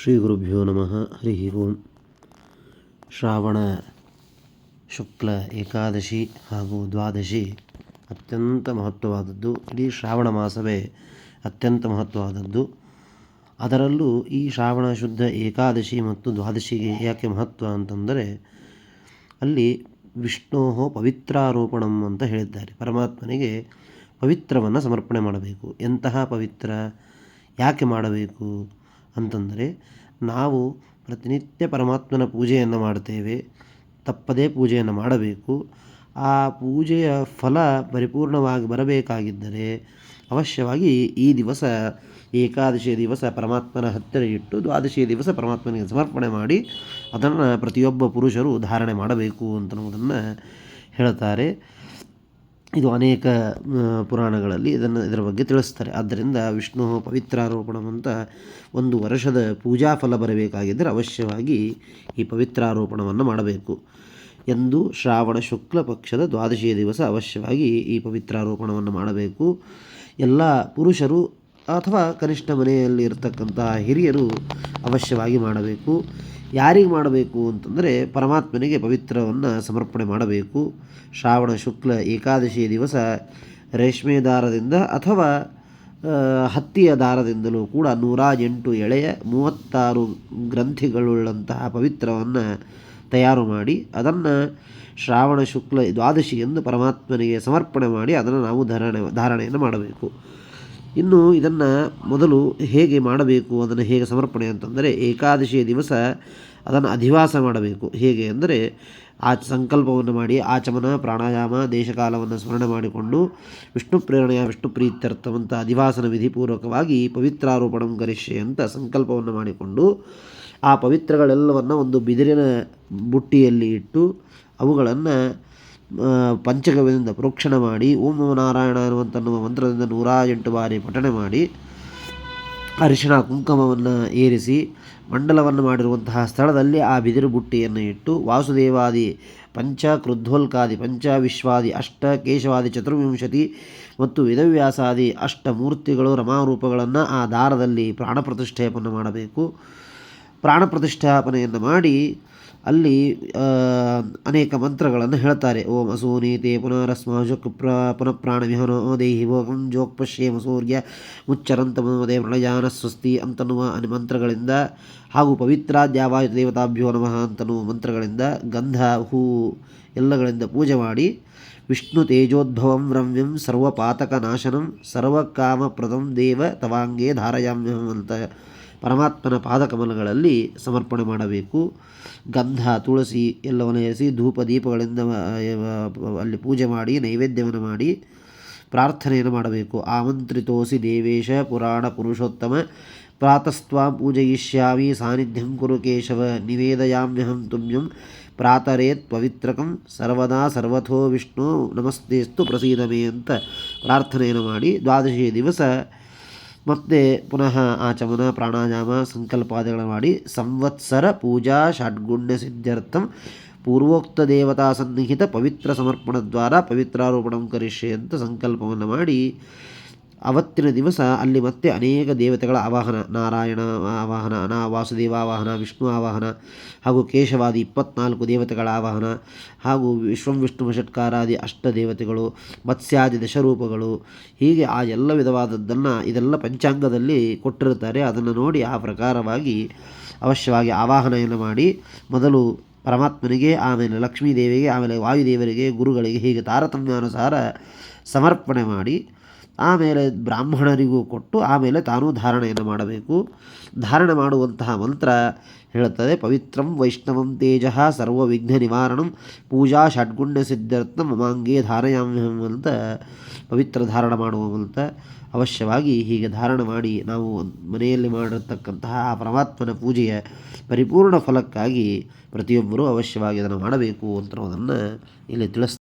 ಶ್ರೀ ಗುರುಭ್ಯೋ ನಮಃ. ಹರಿ ಓಂ. ಶ್ರಾವಣ ಶುಕ್ಲ ಏಕಾದಶಿ ಹಾಗೂ ದ್ವಾದಶಿ ಅತ್ಯಂತ ಮಹತ್ವವಾದದ್ದು. ಇಡೀ ಶ್ರಾವಣ ಮಾಸವೇ ಅತ್ಯಂತ ಮಹತ್ವವಾದದ್ದು. ಅದರಲ್ಲೂ ಈ ಶ್ರಾವಣ ಶುದ್ಧ ಏಕಾದಶಿ ಮತ್ತು ದ್ವಾದಶಿಗೆ ಯಾಕೆ ಮಹತ್ವ ಅಂತಂದರೆ, ಅಲ್ಲಿ ವಿಷ್ಣೋ ಪವಿತ್ರಾರೋಪಣಂ ಅಂತ ಹೇಳಿದ್ದಾರೆ. ಪರಮಾತ್ಮನಿಗೆ ಪವಿತ್ರವನ್ನು ಸಮರ್ಪಣೆ ಮಾಡಬೇಕು. ಎಂತಹ ಪವಿತ್ರ? ಯಾಕೆ ಮಾಡಬೇಕು? ಅಂತಂದರೆ ನಾವು ಪ್ರತಿನಿತ್ಯ ಪರಮಾತ್ಮನ ಪೂಜೆಯನ್ನು ಮಾಡ್ತೇವೆ ತಪ್ಪದೇ ಪೂಜೆಯನ್ನು ಮಾಡಬೇಕು. ಆ ಪೂಜೆಯ ಫಲ ಪರಿಪೂರ್ಣವಾಗಿ ಬರಬೇಕಾಗಿದ್ದರೆ ಅವಶ್ಯವಾಗಿ ಈ ದಿವಸ ಏಕಾದಶಿಯ ದಿವಸ ಪರಮಾತ್ಮನ ಹತ್ತಿರ ಇಟ್ಟು ದ್ವಾದಶಿಯ ದಿವಸ ಪರಮಾತ್ಮನಿಗೆ ಸಮರ್ಪಣೆ ಮಾಡಿ ಅದನ್ನು ಪ್ರತಿಯೊಬ್ಬ ಪುರುಷರು ಧಾರಣೆ ಮಾಡಬೇಕು ಅಂತನ್ನುವುದನ್ನು ಹೇಳ್ತಾರೆ. ಇದು ಅನೇಕ ಪುರಾಣಗಳಲ್ಲಿ ಇದನ್ನು ಇದರ ಬಗ್ಗೆ ತಿಳಿಸ್ತಾರೆ. ಆದ್ದರಿಂದ ವಿಷ್ಣು ಪವಿತ್ರಾರೋಪಣಂ ಅಂತ ಒಂದು ವರ್ಷದ ಪೂಜಾ ಫಲ ಬರಬೇಕಾಗಿದ್ದರೆ ಅವಶ್ಯವಾಗಿ ಈ ಪವಿತ್ರಾರೋಪಣವನ್ನು ಮಾಡಬೇಕು ಎಂದು ಶ್ರಾವಣ ಶುಕ್ಲ ಪಕ್ಷದ ದ್ವಾದಶಿಯ ದಿವಸ ಅವಶ್ಯವಾಗಿ ಈ ಪವಿತ್ರಾರೋಪಣವನ್ನು ಮಾಡಬೇಕು. ಎಲ್ಲ ಪುರುಷರು ಅಥವಾ ಕನಿಷ್ಠ ಮನೆಯಲ್ಲಿ ಇರತಕ್ಕಂತಹ ಹಿರಿಯರು ಅವಶ್ಯವಾಗಿ ಮಾಡಬೇಕು. ಯಾರಿಗೆ ಮಾಡಬೇಕು ಅಂತಂದರೆ ಪರಮಾತ್ಮನಿಗೆ ಪವಿತ್ರವನ್ನು ಸಮರ್ಪಣೆ ಮಾಡಬೇಕು. ಶ್ರಾವಣ ಶುಕ್ಲ ಏಕಾದಶಿ ದಿವಸ ರೇಷ್ಮೆ ದಾರದಿಂದ ಅಥವಾ ಹತ್ತಿಯ ದಾರದಿಂದಲೂ ಕೂಡ ನೂರ ಎಂಟು ಎಳೆಯ ಮೂವತ್ತಾರು ಗ್ರಂಥಿಗಳುಳ್ಳಂತಹ ಪವಿತ್ರವನ್ನು ತಯಾರು ಮಾಡಿ, ಅದನ್ನು ಶ್ರಾವಣ ಶುಕ್ಲ ದ್ವಾದಶಿ ಎಂದು ಪರಮಾತ್ಮನಿಗೆ ಸಮರ್ಪಣೆ ಮಾಡಿ ಅದನ್ನು ನಾವು ಧಾರಣೆ, ಧಾರಣೆಯನ್ನು ಮಾಡಬೇಕು. ಇನ್ನು ಇದನ್ನು ಮೊದಲು ಹೇಗೆ ಮಾಡಬೇಕು, ಅದನ್ನು ಹೇಗೆ ಸಮರ್ಪಣೆ ಅಂತಂದರೆ ಏಕಾದಶಿಯ ದಿವಸ ಅದನ್ನು ಅಧಿವಾಸ ಮಾಡಬೇಕು. ಹೇಗೆ ಅಂದರೆ ಆ ಸಂಕಲ್ಪವನ್ನು ಮಾಡಿ ಆಚಮನ, ಪ್ರಾಣಾಯಾಮ, ದೇಶಕಾಲವನ್ನು ಸ್ಮರಣೆ ಮಾಡಿಕೊಂಡು ವಿಷ್ಣು ಪ್ರೇರಣೆಯ ವಿಷ್ಣು ಪ್ರೀತ್ಯರ್ಥವಂತ ಅಧಿವಾಸನ ವಿಧಿಪೂರ್ವಕವಾಗಿ ಪವಿತ್ರಾರೋಪಣ ಕರಿಷ್ಯೆ ಅಂತ ಸಂಕಲ್ಪವನ್ನು ಮಾಡಿಕೊಂಡು ಆ ಪವಿತ್ರಗಳೆಲ್ಲವನ್ನು ಒಂದು ಬಿದಿರಿನ ಬುಟ್ಟಿಯಲ್ಲಿ ಇಟ್ಟು ಅವುಗಳನ್ನು ಪಂಚಗವ್ಯದಿಂದ ಪ್ರೋಕ್ಷಣ ಮಾಡಿ, ಓಂ ನಾರಾಯಣ ನಮ್ಮ ಮಂತ್ರದಿಂದ ನೂರ ಎಂಟು ಬಾರಿ ಪಠಣೆ ಮಾಡಿ, ಅರಿಶಿಣ ಕುಂಕುಮವನ್ನು ಏರಿಸಿ, ಮಂಡಲವನ್ನು ಮಾಡಿರುವಂತಹ ಸ್ಥಳದಲ್ಲಿ ಆ ಬಿದಿರು ಬುಟ್ಟಿಯನ್ನು ಇಟ್ಟು, ವಾಸುದೇವಾದಿ ಪಂಚ ಕೃದ್ವಲ್ಕಾದಿ ಪಂಚ ವಿಶ್ವಾದಿ ಅಷ್ಟ ಕೇಶವಾದಿ ಚತುರ್ವಿಂಶತಿ ಮತ್ತು ವೇದವ್ಯಾಸಾದಿ ಅಷ್ಟ ಮೂರ್ತಿಗಳು ರಮಾರೂಪಗಳನ್ನು ಆ ದಾರದಲ್ಲಿ ಪ್ರಾಣ ಪ್ರತಿಷ್ಠೆಯನ್ನು ಮಾಡಬೇಕು. ಪ್ರಾಣ ಪ್ರತಿಷ್ಠಾಪನೆಯನ್ನು ಮಾಡಿ ಅಲ್ಲಿ ಅನೇಕ ಮಂತ್ರಗಳನ್ನು ಹೇಳ್ತಾರೆ. ಓಂ ಅಸೂನೀತೆ ಪುನರಸ್ಮ ಜೋಕ್ ಪ್ರ ಪುನಃ ಪ್ರಾಣ ವಿಹನೋ ದೇಹಿ ಭೋಗಂ ಜೋಕ್ ಪಶ್ಯೇಮ ಸೂರ್ಯ ಮುಚ್ಚರಂತಮೋದೇ ಪ್ರಣಯಾನ ಸ್ವಸ್ತಿ ಅಂತನ್ನುವ ಮಂತ್ರಗಳಿಂದ ಹಾಗೂ ಪವಿತ್ರಾದ್ಯಾವಾಯು ದೇವತಾಭ್ಯೋ ನಮಃ ಅಂತನ್ನುವ ಮಂತ್ರಗಳಿಂದ ಗಂಧ, ಹೂ ಎಲ್ಲಗಳಿಂದ ಪೂಜೆ ಮಾಡಿ ವಿಷ್ಣು ತೇಜೋದ್ಭವಂ ರಮ್ಯಂ ಸರ್ವಪಾತಕ ನಾಶನಂ ಸರ್ವಕಾಮಪ್ರದಂ ದೇವ ತವಾಂಗೇ ಧಾರಯಾಮ್ಯಹಂ ಅಂತ ಪರಮಾತ್ಮನ ಪಾದಕಮಲಗಳಲ್ಲಿ ಸಮರ್ಪಣೆ ಮಾಡಬೇಕು. ಗಂಧ, ತುಳಸಿ ಎಲ್ಲವನ್ನು ಎಸಿ ಧೂಪ, ದೀಪಗಳಿಂದ ಅಲ್ಲಿ ಪೂಜೆ ಮಾಡಿ, ನೈವೇದ್ಯವನ್ನು ಮಾಡಿ ಪ್ರಾರ್ಥನೆಯನ್ನು ಮಾಡಬೇಕು. ಆಮಂತ್ರಿತೋಸಿ ದೇವೇಶ ಪುರಾಣ ಪುರುಷೋತ್ತಮ ಪ್ರಾತಸ್ತ್ವಾಂ ಪೂಜಯಿಷ್ಯಾಮಿ ಸಾನ್ನಿಧ್ಯಂ ಕುರು ಕೇಶವ ನಿವೇದಯಾಮ್ಯಹಂ ತುಮ್ಯಂ ಪ್ರಾತರೇತ್ ಪವಿತ್ರಕಂ ಸರ್ವದಾ ಸರ್ವಥೋ ವಿಷ್ಣು ನಮಸ್ತೆಸ್ತು ಪ್ರಸೀದಮೇ ಅಂತ ಪ್ರಾರ್ಥನೆಯನ್ನು ಮಾಡಿ ದ್ವಾದಶಿ ದಿವಸ ಮತ್ತು ಪುನಃ ಆಚಮನ, ಪ್ರಾಣಾಯಾಮ, ಸಂಕಲ್ಪಾದಿಗಳನ್ನು ಮಾಡಿ ಸಂವತ್ಸರ ಪೂಜಾ ಷಡ್ಗುಣ್ಯ ಸಿದ್ಧಾರ್ಥಂ ಪೂರ್ವೋಕ್ತ ದೇವತಾ ಸನ್ನಿಹಿತ ಪವಿತ್ರ ಸಮರ್ಪಣ ದ್ವಾರ ಪವಿತ್ರಾರೋಪಣ ಕರಿಷ್ಯೆ ಅಂತ ಸಂಕಲ್ಪವನ್ನು ಮಾಡಿ ಅವತ್ತಿನ ದಿವಸ ಅಲ್ಲಿ ಮತ್ತೆ ಅನೇಕ ದೇವತೆಗಳ ಆವಾಹನ. ನಾರಾಯಣ, ಆವಾಹನ, ಅನಾ, ವಾಸುದೇವ ಆವಾಹನ, ವಿಷ್ಣು ಆವಾಹನ ಹಾಗೂ ಕೇಶವಾದಿ ಇಪ್ಪತ್ನಾಲ್ಕು ದೇವತೆಗಳ ಆವಾಹನ ಹಾಗೂ ವಿಶ್ವಂ ವಿಷ್ಣು ಷಟ್ಕಾರಾದಿ ಅಷ್ಟ ದೇವತೆಗಳು, ಮತ್ಸ್ಯಾದಿ ದಶರೂಪಗಳು. ಹೀಗೆ ಆ ಎಲ್ಲ ವಿಧವಾದದ್ದನ್ನು ಇದೆಲ್ಲ ಪಂಚಾಂಗದಲ್ಲಿ ಕೊಟ್ಟಿರುತ್ತಾರೆ. ಅದನ್ನು ನೋಡಿ ಆ ಪ್ರಕಾರವಾಗಿ ಅವಶ್ಯವಾಗಿ ಆವಾಹನೆಯನ್ನು ಮಾಡಿ ಮೊದಲು ಪರಮಾತ್ಮನಿಗೆ, ಆಮೇಲೆ ಲಕ್ಷ್ಮೀದೇವಿಗೆ, ಆಮೇಲೆ ವಾಯುದೇವರಿಗೆ, ಗುರುಗಳಿಗೆ ಹೀಗೆ ತಾರತಮ್ಯಾನುಸಾರ ಸಮರ್ಪಣೆ ಮಾಡಿ ಆಮೇಲೆ ಬ್ರಾಹ್ಮಣರಿಗೂ ಕೊಟ್ಟು ಆಮೇಲೆ ತಾನೂ ಧಾರಣೆಯನ್ನು ಮಾಡಬೇಕು. ಧಾರಣೆ ಮಾಡುವಂತಹ ಮಂತ್ರ ಹೇಳುತ್ತದೆ, ಪವಿತ್ರಂ ವೈಷ್ಣವಂ ತೇಜ ಸರ್ವ ವಿಘ್ನ ನಿವಾರಣಂ ಪೂಜಾ ಷಡ್ಗುಣ್ಯ ಸಿದ್ಧಾರ್ಥ ಮಮಾಂಗೇ ಧಾರಯಾಮ್ಯಂ ಅಂತ ಪವಿತ್ರ ಧಾರಣ ಮಾಡುವ ಮಂತ್ರ. ಅವಶ್ಯವಾಗಿ ಹೀಗೆ ಧಾರಣ ಮಾಡಿ ನಾವು ಮನೆಯಲ್ಲಿ ಮಾಡಿರತಕ್ಕಂತಹ ಆ ಪರಮಾತ್ಮನ ಪೂಜೆಯ ಪರಿಪೂರ್ಣ ಫಲಕ್ಕಾಗಿ ಪ್ರತಿಯೊಬ್ಬರೂ ಅವಶ್ಯವಾಗಿ ಅದನ್ನು ಮಾಡಬೇಕು ಅಂತ ಇಲ್ಲಿ ತಿಳಿಸ್